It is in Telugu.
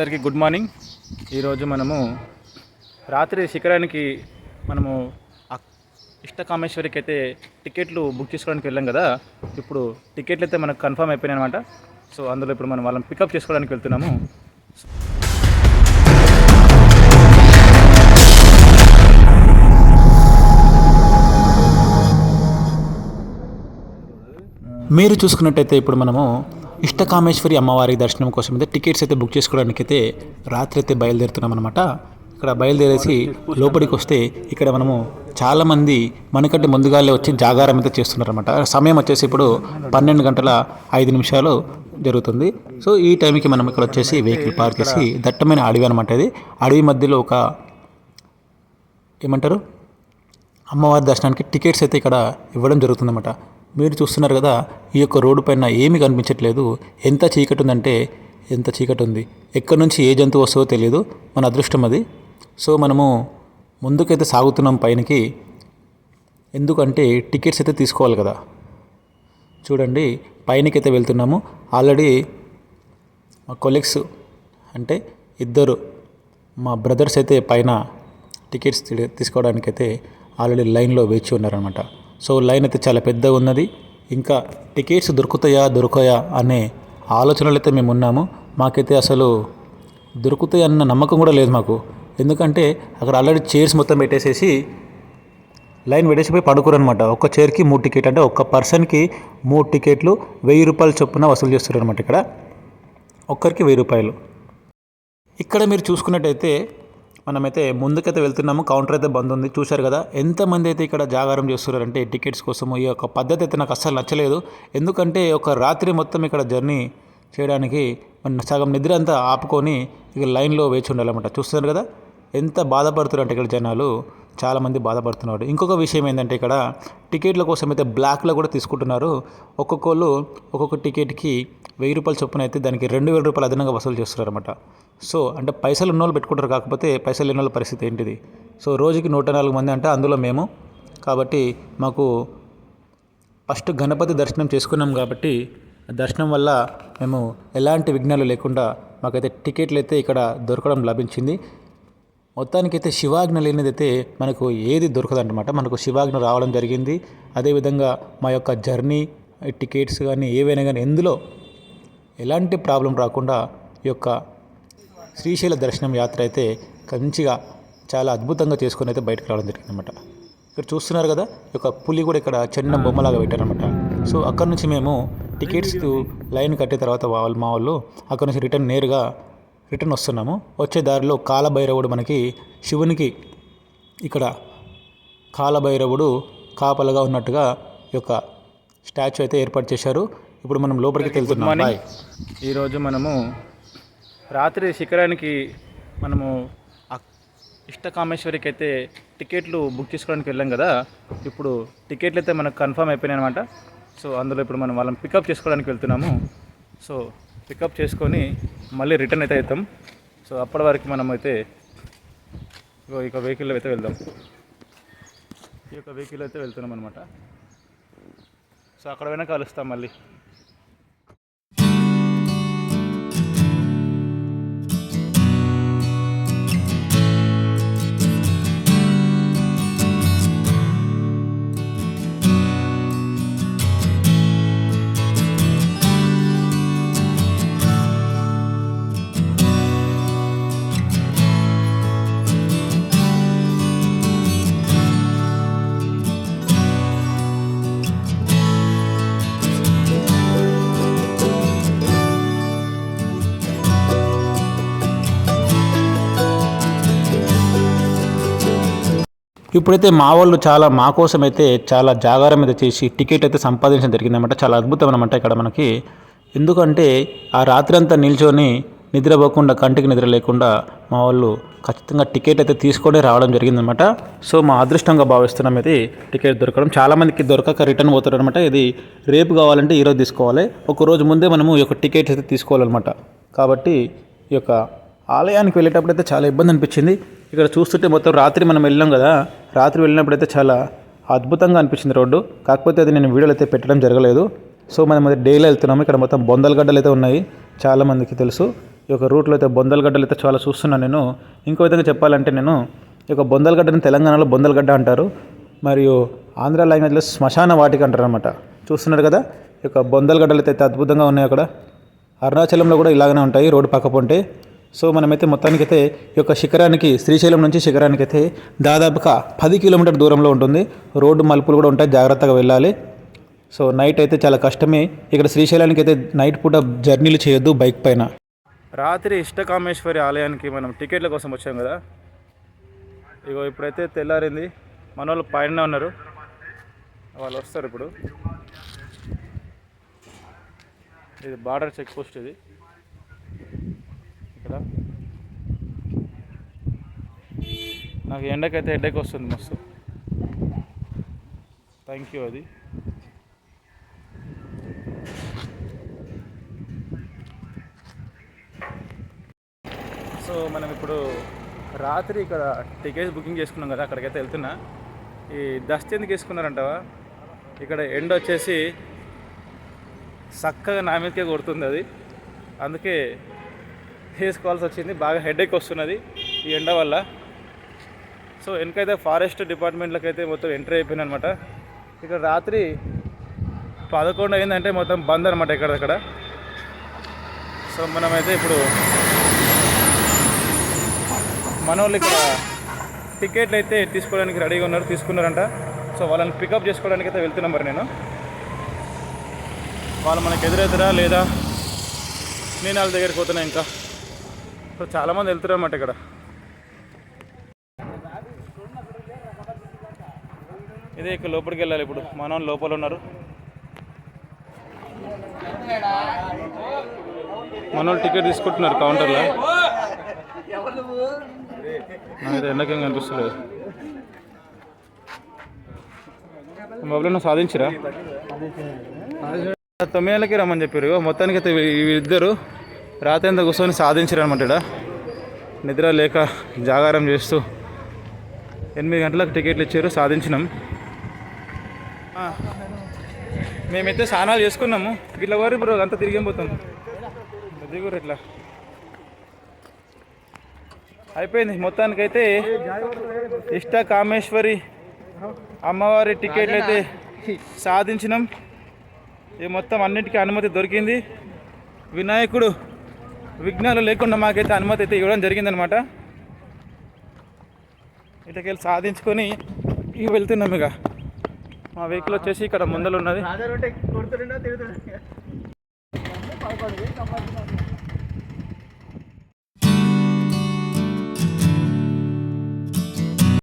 అందరికీ గుడ్ మార్నింగ్. ఈరోజు మనము రాత్రి శిఖరానికి మనము ఇష్టకామేశ్వరికి అయితే టికెట్లు బుక్ చేసుకోవడానికి వెళ్ళాం కదా. ఇప్పుడు టికెట్లు అయితే మనకు కన్ఫర్మ్ అయిపోయినాయి అనమాట సో అందులో ఇప్పుడు మనం వాళ్ళని పికప్ చేసుకోవడానికి వెళ్తున్నాము. మీరు చూసుకున్నట్టయితే ఇప్పుడు మనము ఇష్టకామేశ్వరి అమ్మవారి దర్శనం కోసం అయితే టికెట్స్ అయితే బుక్ చేసుకోవడానికి అయితే రాత్రి అయితే బయలుదేరుతున్నాం అనమాట ఇక్కడ బయలుదేరేసి లోపలికి వస్తే ఇక్కడ మనము చాలామంది మనకంటే ముందుగాలే వచ్చి జాగారం అయితే చేస్తున్నారన్నమాట. సమయం వచ్చేసి ఇప్పుడు పన్నెండు గంటల ఐదు నిమిషాలు జరుగుతుంది. సో ఈ టైంకి మనం ఇక్కడ వచ్చేసి వెహికల్ పార్క్ చేసి దట్టమైన అడవి అనమాట ఇది. అడవి మధ్యలో ఒక ఏమంటారు? అమ్మవారి దర్శనానికి టికెట్స్ అయితే ఇక్కడ ఇవ్వడం జరుగుతుందన్నమాట. మీరు చూస్తున్నారు కదా ఈ యొక్క రోడ్డు పైన ఏమీ కనిపించట్లేదు. ఎంత చీకటి ఉందంటే ఎంత చీకటి ఉంది ఎక్కడి నుంచి ఏ జంతువు వస్తుందో తెలియదు. మన అదృష్టం అది. సో మనము ముందుకైతే సాగుతున్నాం పైనకి. ఎందుకంటే టికెట్స్ అయితే తీసుకోవాలి కదా. చూడండి పైనకైతే వెళ్తున్నాము. ఆల్రెడీ మా కొలీగ్స్ అంటే ఇద్దరు మా బ్రదర్స్ అయితే పైన టికెట్స్ తీ- తీసుకోవడానికైతే ఆల్రెడీ లైన్లో వేచి ఉన్నారనమాట సో లైన్ అయితే చాలా పెద్దగా ఉన్నది. ఇంకా టికెట్స్ దొరుకుతాయా దొరకయా అనే ఆలోచనలు అయితే మేము ఉన్నాము. మాకైతే అసలు దొరుకుతాయి అన్న నమ్మకం కూడా లేదు మాకు. ఎందుకంటే అక్కడ ఆల్రెడీ చైర్స్ మొత్తం పెట్టేసేసి లైన్ పెట్టేసిపోయి పడుకోరనమాట ఒక్క చైర్కి మూడు టికెట్ అంటే ఒక్క పర్సన్కి మూడు టికెట్లు వెయ్యి రూపాయల చొప్పున వసూలు చేస్తారు అనమాట ఇక్కడ. ఒక్కరికి వెయ్యి రూపాయలు. ఇక్కడ మీరు చూసుకున్నట్టయితే మనమైతే ముందుకైతే వెళ్తున్నాము. కౌంటర్ అయితే బంద్ ఉంది. చూశారు కదా ఎంతమంది అయితే ఇక్కడ జాగారం చేస్తున్నారంటే టికెట్స్ కోసము ఈ యొక్క పద్ధతి అయితే నాకు అస్సలు నచ్చలేదు. ఎందుకంటే ఒక రాత్రి మొత్తం ఇక్కడ జర్నీ చేయడానికి మన సగం నిద్ర అంతా ఆపుకొని ఇక లైన్లో వేచి ఉండాలన్నమాట. చూస్తున్నారు కదా ఎంత బాధపడుతున్నారు అంటే ఇక్కడ జనాలు చాలామంది బాధపడుతున్నారు. ఇంకొక విషయం ఏంటంటే ఇక్కడ టికెట్ల కోసం అయితే బ్లాక్లో కూడా తీసుకుంటున్నారు. ఒక్కొక్కళ్ళు ఒక్కొక్క టికెట్కి వెయ్యి రూపాయలు చొప్పున అయితే దానికి రెండు వేల రూపాయలు అదనంగా వసూలు చేస్తున్నారు అనమాట సో అంటే పైసలు ఉన్న వాళ్ళు పెట్టుకుంటారు కాకపోతే పైసలు లేని వాళ్ళ పరిస్థితి ఏంటిది? సో రోజుకి నూట నాలుగు మంది అంటే అందులో మేము. కాబట్టి మాకు ఫస్ట్ గణపతి దర్శనం చేసుకున్నాం కాబట్టి దర్శనం వల్ల మేము ఎలాంటి విఘ్నాలు లేకుండా మాకైతే టికెట్లు అయితే ఇక్కడ దొరకడం లభించింది. మొత్తానికైతే శివాజ్ఞ లేనిదైతే మనకు ఏది దొరకదన్నమాట. మనకు శివాజ్ఞ రావడం జరిగింది. అదేవిధంగా మా యొక్క జర్నీ టికెట్స్ కానీ ఏవైనా కానీ ఎందులో ఎలాంటి ప్రాబ్లం రాకుండా ఈ యొక్క శ్రీశైల దర్శనం యాత్ర అయితే మంచిగా చాలా అద్భుతంగా చేసుకొని అయితే బయటకు రావడం జరిగిందన్నమాట. ఇక్కడ చూస్తున్నారు కదా యొక్క పులి కూడా ఇక్కడ చిన్న బొమ్మలాగా పెట్టారనమాట సో అక్కడ నుంచి మేము టికెట్స్ లైన్ కట్టిన తర్వాత వాళ్ళు మా వాళ్ళు అక్కడ నుంచి రిటర్న్ నేరుగా రిటర్న్ వస్తున్నాము. వచ్చే దారిలో కాలభైరవుడు మనకి శివునికి ఇక్కడ కాలభైరవుడు కాపలగా ఉన్నట్టుగా ఈ యొక్క స్టాచ్యూ అయితే ఏర్పాటు చేశారు. ఇప్పుడు మనం లోపలికి వెళ్తున్నాం. ఈరోజు మనము రాత్రి శిఖరానికి మనము ఇష్టకామేశ్వరికి అయితే టికెట్లు బుక్ చేసుకోవడానికి వెళ్ళాం కదా. ఇప్పుడు టికెట్లు అయితే మనకు కన్ఫర్మ్ అయిపోయినాయి అనమాట సో అందులో ఇప్పుడు మనం వాళ్ళని పికప్ చేసుకోవడానికి వెళ్తున్నాము. సో పికప్ చేసుకొని మళ్ళీ రిటర్న్ అయితే అవుతాం. సో అప్పటి వరకు మనం అయితే ఇగో ఇక వెహికల్లో అయితే వెళ్దాం. ఈ యొక్క వెహికల్ అయితే వెళ్తున్నాం అనమాట సో అక్కడ వెనక కలుస్తాం మళ్ళీ. ఇప్పుడైతే మా వాళ్ళు చాలా మా కోసం అయితే చాలా జాగారం మీద చేసి టికెట్ అయితే సంపాదించడం జరిగిందన్నమాట. చాలా అద్భుతం అనమాట ఇక్కడ మనకి. ఎందుకంటే ఆ రాత్రి అంతా నిల్చొని నిద్రపోకుండా కంటికి నిద్ర లేకుండా మా వాళ్ళు ఖచ్చితంగా టికెట్ అయితే తీసుకొని రావడం జరిగిందనమాట సో మా అదృష్టంగా భావిస్తున్నాం ఇది. టికెట్ దొరకడం. చాలామందికి దొరకక రిటర్న్ పోతారు అనమాట ఇది రేపు కావాలంటే ఈరోజు తీసుకోవాలి. ఒక రోజు ముందే మనము ఈ యొక్క టికెట్ అయితే తీసుకోవాలన్నమాట. కాబట్టి ఈ యొక్క ఆలయానికి వెళ్ళేటప్పుడు అయితే చాలా ఇబ్బంది అనిపించింది. ఇక్కడ చూస్తుంటే మొత్తం రాత్రి మనం వెళ్ళాం కదా. రాత్రి వెళ్ళినప్పుడు అయితే చాలా అద్భుతంగా అనిపించింది రోడ్డు. కాకపోతే అది నేను వీడియోలు అయితే పెట్టడం జరగలేదు. సో మనం అది డైలీ వెళ్తున్నాము. ఇక్కడ మొత్తం బొందల గడ్డలు అయితే ఉన్నాయి. చాలామందికి తెలుసు. ఈ యొక్క రూట్లో అయితే బొందలగడ్డలు అయితే చాలా చూస్తున్నాను నేను. ఇంకో విధంగా చెప్పాలంటే నేను ఈ యొక్క బొందలగడ్డని తెలంగాణలో బొందలగడ్డ అంటారు. మరియు ఆంధ్ర లాంగ్వేజ్లో శ్మశాన వాటిక అంటారు అనమాట చూస్తున్నారు కదా? ఈ యొక్క బొందలగడ్డలు అయితే అద్భుతంగా ఉన్నాయి అక్కడ. అరుణాచలంలో కూడా ఇలాగనే ఉంటాయి రోడ్డు పక్క సో మనమైతే మొత్తానికైతే ఈ యొక్క శిఖరానికి శ్రీశైలం నుంచి శిఖరానికి అయితే దాదాపుగా పది కిలోమీటర్ దూరంలో ఉంటుంది. రోడ్డు మలుపులు కూడా ఉంటాయి. జాగ్రత్తగా వెళ్ళాలి. సో నైట్ అయితే చాలా కష్టమే. ఇక్కడ శ్రీశైలానికి అయితే నైట్ పూట జర్నీలు చేయొద్దు బైక్ పైన. రాత్రి ఇష్టకామేశ్వరి ఆలయానికి మనం టికెట్ల కోసం వచ్చాం కదా. ఇగో ఇప్పుడైతే తెల్లారింది. మన వాళ్ళు పైన ఉన్నారు. వాళ్ళు వస్తారు ఇప్పుడు. ఇది బార్డర్ చెక్ పోస్ట్ ఇది ఇక్కడ నాకు ఎండకైతే హెడ్ఏక్ వస్తుంది మస్తు. థ్యాంక్ యూ అది. సో మనం ఇప్పుడు రాత్రి ఇక్కడ టికెట్స్ బుకింగ్ చేసుకున్నాం కదా అక్కడికైతే వెళ్తున్నా. ఈ డస్ట్ ఎందుకు వేసుకున్నారంటవా? ఇక్కడ ఎండ వచ్చేసి చక్కగా నా మీదకే కొడుతుంది అది. అందుకే వేసుకోవాల్సి వచ్చింది బాగా హెడేక్ వస్తున్నది ఈ ఎండ వల్ల. సో వెనకైతే ఫారెస్ట్ డిపార్ట్మెంట్లకు అయితే మొత్తం ఎంట్రీ అయిపోయింది అనమాట ఇక్కడ రాత్రి పదకొండు అయిందంటే మొత్తం బంద్ అనమాట ఎక్కడక్కడ సో మనమైతే ఇప్పుడు మన వాళ్ళు ఇక్కడ టికెట్లు అయితే తీసుకోవడానికి రెడీగా ఉన్నారు తీసుకున్నారంట. సో వాళ్ళని పికప్ చేసుకోవడానికి అయితే వెళ్తున్నాం మరి నేను. వాళ్ళు మనకు ఎదురెదురా లేదా? నేను వాళ్ళ దగ్గరికి పోతున్నా ఇంకా. సో చాలామంది వెళ్తున్నారు అన్నమాట ఇక్కడ. ఇదే ఇక్కడ లోపలికి వెళ్ళాలి ఇప్పుడు. మన వాళ్ళు లోపల ఉన్నారు. మన వాళ్ళు టికెట్ తీసుకుంటున్నారు కౌంటర్లో. నాకైతే ఎండకేం కనిపిస్తలేదు. బాబులో సాధించరా? తొమ్మిది నెలలకి రమ్మని చెప్పారు. మొత్తానికి అయితే ఇద్దరు రాత్రి అంతా కూర్చొని సాధించారు అనమాట ఇక్కడ నిద్ర లేక జాగారం చేస్తూ ఎనిమిది గంటలకు టికెట్లు ఇచ్చారు. సాధించినాం. మేమైతే స్నానాలు చేసుకున్నాము. ఇట్లా వారి బ్రో అంతా తిరిగి పోతాం. దిగురు ఇట్లా. అయిపోయింది. మొత్తానికైతే ఇష్ట కామేశ్వరి అమ్మవారి టికెట్లు అయితే సాధించినాం. ఇది మొత్తం అన్నిటికీ అనుమతి దొరికింది. వినాయకుడు విఘ్నాలు లేకుండా మాకైతే అనుమతి అయితే ఇవ్వడం జరిగిందనమాట. ఇట్లకెళ్ళి సాధించుకొని ఇక వెళ్తున్నాం ఇక. మా వెహికల్ వచ్చేసి ఇక్కడ ముందలు ఉన్నది.